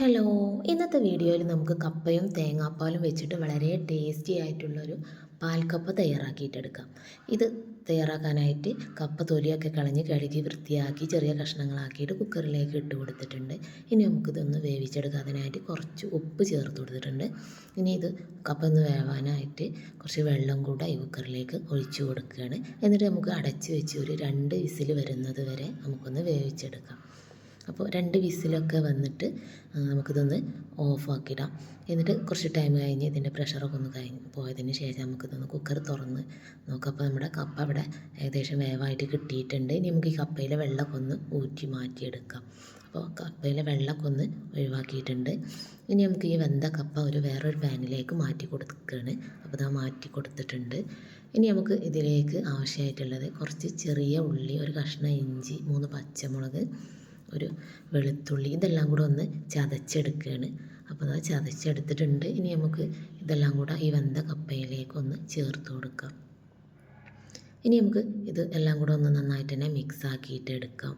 Hello. ഇന്നത്തെ വീഡിയോയിൽ നമുക്ക് കപ്പയും തേങ്ങാപ്പാലും വെച്ചിട്ട് വളരെ ടേസ്റ്റി ആയിട്ടുള്ളൊരു പാൽക്കപ്പ തയ്യാറാക്കിയിട്ടെടുക്കാം. ഇത് തയ്യാറാക്കാനായിട്ട് കപ്പ തൊലിയൊക്കെ കളഞ്ഞ് കഴുകി വൃത്തിയാക്കി ചെറിയ കഷ്ണങ്ങളാക്കിയിട്ട് കുക്കറിലേക്ക് ഇട്ട് കൊടുത്തിട്ടുണ്ട്. ഇനി നമുക്കിതൊന്ന് വേവിച്ചെടുക്കാം. അതിനായിട്ട് കുറച്ച് ഉപ്പ് ചേർത്ത് കൊടുത്തിട്ടുണ്ട്. ഇനി ഇത് കപ്പ ഒന്ന് വേവാനായിട്ട് കുറച്ച് വെള്ളം കൂടെ ഈ കുക്കറിലേക്ക് ഒഴിച്ചു കൊടുക്കുകയാണ്. എന്നിട്ട് നമുക്ക് അടച്ച് വെച്ച് ഒരു രണ്ട് വിസിൽ വരുന്നത് വരെ നമുക്കൊന്ന് വേവിച്ചെടുക്കാം. അപ്പോൾ രണ്ട് വിസിലൊക്കെ വന്നിട്ട് നമുക്കിതൊന്ന് ഓഫാക്കിയിടാം എന്നിട്ട് കുറച്ച് ടൈം കഴിഞ്ഞ് ഇതിന്റെ പ്രഷറൊക്കെ ഒന്ന് കഴിഞ്ഞ് പോയതിന് ശേഷം നമുക്കിതൊന്ന് കുക്കർ തുറന്ന് നോക്കാം. അപ്പോൾ നമ്മുടെ കപ്പ അവിടെ ഏകദേശം വേവായിട്ട് കിട്ടിയിട്ടുണ്ട്. ഇനി നമുക്ക് ഈ കപ്പയിലെ വെള്ളമൊക്കെ ഒന്ന് ഊറ്റി മാറ്റിയെടുക്കാം. അപ്പോൾ കപ്പയിലെ വെള്ളമൊക്കെ ഒന്ന് ഒഴിവാക്കിയിട്ടുണ്ട്. ഇനി നമുക്ക് ഈ വെന്ത കപ്പ ഒരു വേറൊരു പാനിലേക്ക് മാറ്റി കൊടുക്കുകയാണ്. അപ്പോൾ അത് മാറ്റി കൊടുത്തിട്ടുണ്ട്. ഇനി നമുക്ക് ഇതിലേക്ക് ആവശ്യമായിട്ടുള്ളത് കുറച്ച് ചെറിയ ഉള്ളി ഒരു കഷ്ണം ഇഞ്ചി മൂന്ന് പച്ചമുളക് ഒരു വെളുത്തുള്ളി ഇതെല്ലാം കൂടെ ഒന്ന് ചതച്ചെടുക്കുകയാണ്. അപ്പോൾ അത് ചതച്ചെടുത്തിട്ടുണ്ട്. ഇനി നമുക്ക് ഇതെല്ലാം കൂടെ ഈ വെന്ത കപ്പയിലേക്കൊന്ന് ചേർത്ത് കൊടുക്കാം. ഇനി നമുക്ക് ഇത് എല്ലാം കൂടെ ഒന്ന് നന്നായിട്ട് തന്നെ മിക്സ് ആക്കിയിട്ട് എടുക്കാം.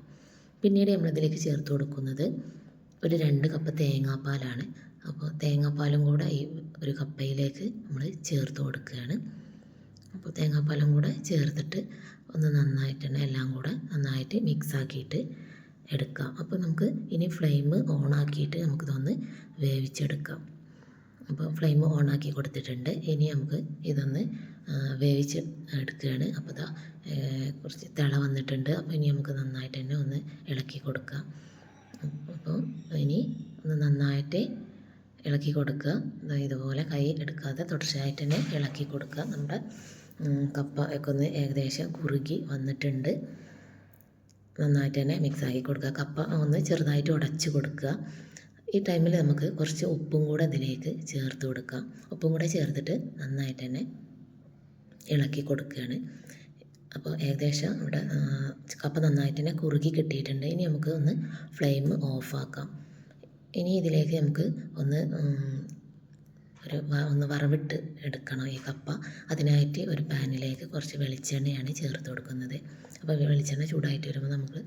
പിന്നീട് നമ്മളിതിലേക്ക് ചേർത്ത് കൊടുക്കുന്നത് ഒരു രണ്ട് കപ്പ് തേങ്ങാപ്പാലാണ്. അപ്പോൾ തേങ്ങാപ്പാലും കൂടെ ഈ ഒരു കപ്പയിലേക്ക് നമ്മൾ ചേർത്ത് കൊടുക്കുകയാണ്. അപ്പോൾ തേങ്ങാപ്പാലും കൂടെ ചേർത്തിട്ട് ഒന്ന് നന്നായിട്ട് തന്നെ എല്ലാം കൂടെ നന്നായിട്ട് മിക്സ് ആക്കിയിട്ട് എടുക്കാം. അപ്പോൾ നമുക്ക് ഇനി ഫ്ലെയിം ഓണാക്കിയിട്ട് നമുക്കിതൊന്ന് വേവിച്ചെടുക്കാം. അപ്പോൾ ഫ്ലെയിം ഓൺ ആക്കി കൊടുത്തിട്ടുണ്ട്. ഇനി നമുക്ക് ഇതൊന്ന് വേവിച്ച് എടുക്കുകയാണ്. അപ്പോൾ ഇതാ കുറച്ച് തിള വന്നിട്ടുണ്ട്. അപ്പോൾ ഇനി നമുക്ക് നന്നായിട്ട് തന്നെ ഒന്ന് ഇളക്കി കൊടുക്കാം. അപ്പോൾ ഇനി ഒന്ന് നന്നായിട്ട് ഇളക്കി കൊടുക്കുക. ഇതുപോലെ കൈ എടുക്കാതെ തുടർച്ചയായിട്ട് തന്നെ ഇളക്കി കൊടുക്കുക. നമ്മുടെ കപ്പ ഒക്കെ ഒന്ന് ഏകദേശം കുറുകി വന്നിട്ടുണ്ട്. നന്നായിട്ട് തന്നെ മിക്സ് ആക്കി കൊടുക്കുക. കപ്പ ഒന്ന് ചെറുതായിട്ട് ഉടച്ച് കൊടുക്കുക. ഈ ടൈമിൽ നമുക്ക് കുറച്ച് ഉപ്പും കൂടെ അതിലേക്ക് ചേർത്ത് കൊടുക്കാം ഉപ്പും കൂടെ ചേർത്തിട്ട് നന്നായിട്ട് തന്നെ ഇളക്കി കൊടുക്കുകയാണ്. അപ്പോൾ ഏകദേശം ഇവിടെ കപ്പ നന്നായിട്ട് തന്നെ കുറുകി കിട്ടിയിട്ടുണ്ട്. ഇനി നമുക്ക് ഒന്ന് ഫ്ലെയിം ഓഫാക്കാം ഇനി ഇതിലേക്ക് നമുക്ക് ഒന്ന് ഒരു ഒന്ന് വറവിട്ട് എടുക്കണം ഈ കപ്പ. അതിനായിട്ട് ഒരു പാനിലേക്ക് കുറച്ച് വെളിച്ചെണ്ണയാണ് ചേർത്ത് കൊടുക്കുന്നത്. അപ്പോൾ വെളിച്ചെണ്ണ ചൂടായിട്ട് വരുമ്പോൾ നമുക്ക്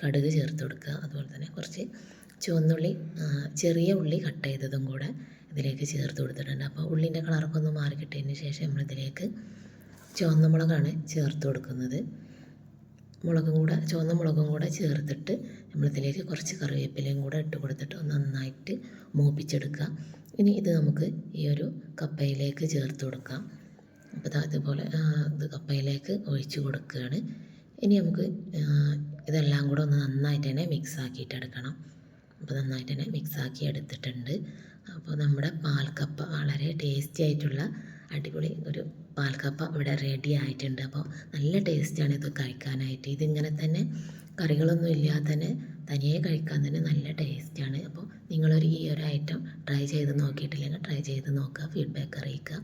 കടുക് ചേർത്ത് കൊടുക്കുക. അതുപോലെ തന്നെ കുറച്ച് ചുവന്നുള്ളി ചെറിയ ഉള്ളി കട്ട് ചെയ്തതും കൂടെ ഇതിലേക്ക് ചേർത്ത് കൊടുത്തിട്ടുണ്ട്. അപ്പോൾ ഉള്ളിന്റെ കളറൊക്കെ ഒന്ന് മാറി കിട്ടിയതിന് ശേഷം നമ്മളിതിലേക്ക് ചുവന്ന മുളകാണ് ചേർത്ത് കൊടുക്കുന്നത്. മുളകും കൂടെ ചുവന്ന മുളകും കൂടെ ചേർത്തിട്ട് നമ്മളിതിലേക്ക് കുറച്ച് കറിവേപ്പിലയും കൂടെ ഇട്ട് കൊടുത്തിട്ട് നന്നായിട്ട് മൂപ്പിച്ചെടുക്കുക. ഇനി ഇത് നമുക്ക് ഈ ഒരു കപ്പയിലേക്ക് ചേർത്ത് കൊടുക്കാം. അപ്പോൾ അതുപോലെ ഇത് കപ്പയിലേക്ക് ഒഴിച്ച് കൊടുക്കുകയാണ്. ഇനി നമുക്ക് ഇതെല്ലാം കൂടെ ഒന്ന് നന്നായിട്ട് തന്നെ മിക്സ് ആക്കിയിട്ട് എടുക്കണം. അപ്പോൾ നന്നായിട്ട് തന്നെ മിക്സ് ആക്കി എടുത്തിട്ടുണ്ട്. അപ്പോൾ നമ്മുടെ പാൽക്കപ്പ വളരെ ടേസ്റ്റി ആയിട്ടുള്ള അടിപൊളി ഒരു പാൽക്കപ്പ ഇവിടെ റെഡി ആയിട്ടുണ്ട്. അപ്പോൾ നല്ല ടേസ്റ്റാണ് ഇത് കഴിക്കാനായിട്ട്. ഇതിങ്ങനെ തന്നെ കറികളൊന്നും ഇല്ലാതെ തന്നെ തനിയെ കഴിക്കാൻ തന്നെ നല്ല ടേസ്റ്റാണ് അപ്പോൾ നിങ്ങളൊരു ഈ ഒരു ഐറ്റം ട്രൈ ചെയ്ത് നോക്കിയിട്ടില്ലെങ്കിൽ ട്രൈ ചെയ്ത് നോക്കുക ഫീഡ്ബാക്ക് അറിയിക്കുക.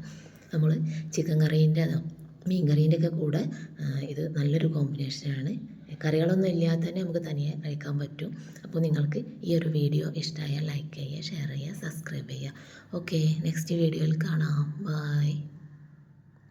നമ്മൾ ചിക്കൻ കറീന്റെ മീൻ കറീന്റെ ഒക്കെ കൂടെ ഇത് നല്ലൊരു കോമ്പിനേഷനാണ് കറികളൊന്നും ഇല്ലാതെ തന്നെ നമുക്ക് തനിയെ കഴിക്കാൻ പറ്റും. അപ്പോൾ നിങ്ങൾക്ക് ഈ ഒരു വീഡിയോ ഇഷ്ടമായാൽ ലൈക്ക് ചെയ്യുക ഷെയർ ചെയ്യുക സബ്സ്ക്രൈബ് ചെയ്യുക. ഓക്കെ നെക്സ്റ്റ് വീഡിയോയിൽ കാണാം. ബൈ